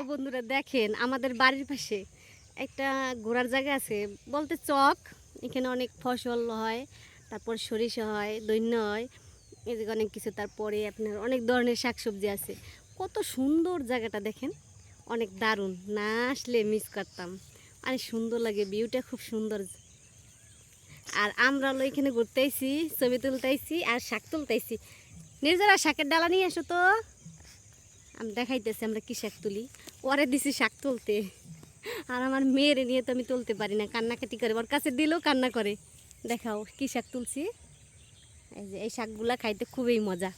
Hello বন্ধুরা দেখেন, আমাদের বাড়ির পাশে একটা ঘোরার জায়গা আছে, বলতে চক, এখানে অনেক ফসল হয়, তারপর সরিষা হয় দৈন্য হয়, এদিকে অনেক কিছু, তারপরে আপনার অনেক ধরনের শাকসবজি আছে। কত সুন্দর জায়গাটা দেখেন, অনেক দারুণ, না আসলে মিস করতাম। অনেক সুন্দর লাগে ভিউটা খুব সুন্দর। আর আমরা হলো এখানে ঘুরতেছি ছবি তুলতে আইছি, আর শাক তুলতেছি নির্জরা শাকের ডালা নিয়ে আসো তো। আমি দেখাইতেছি আমরা কি শাক তুলি? পরে দিছি শাক তুলতে। আর আমার মেয়ের নিয়ে তো আমি তুলতে পারি না কান্নাকাটি করে। ওর কাছে দিলেও কান্না করে। দেখাও কি শাক তুলছি? এই যে এই শাকগুলা খাইতে খুবই মজা।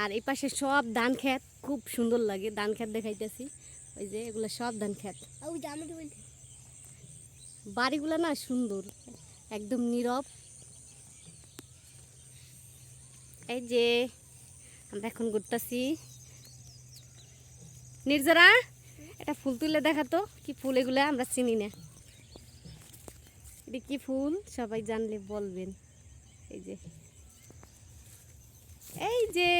আর এই পাশে সব ধান খেত খুব সুন্দর লাগে। ধান খেত দেখাইতেছি। ওই যে এগুলো সব ধান খেত বাড়িগুলো না সুন্দর একদম নীরব। এই যে আমরা এখন ঘুরতেছি। নির্জরা এটা ফুল তুলে দেখাতো কি ফুল এগুলা আমরা চিনি না। এটা কি ফুল? সবাই জানলে বলবেন। এই যে। এই যে।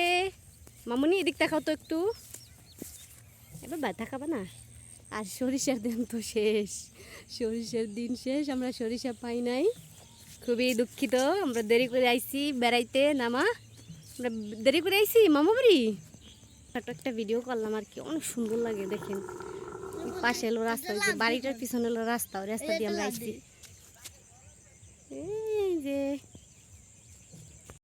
মামুনি, এদিক দেখাও তো একটু। এবার ব্যথা খাবা না। আর সরিষার দিন তো শেষ। সরিষার দিন শেষ, আমরা সরিষা পাই নাই। খুবই দুঃখিত, আমরা দেরি করে আইছি, বেড়াইতে নামা। আমরা দেরি করে আইছি মামা বাড়ি ছোট একটা ভিডিও করলাম আর কি, অনেক সুন্দর লাগে দেখেন। পাশে এলো রাস্তা বাড়িটার পিছনে এলো রাস্তা রাস্তা দিয়ে আমরা যে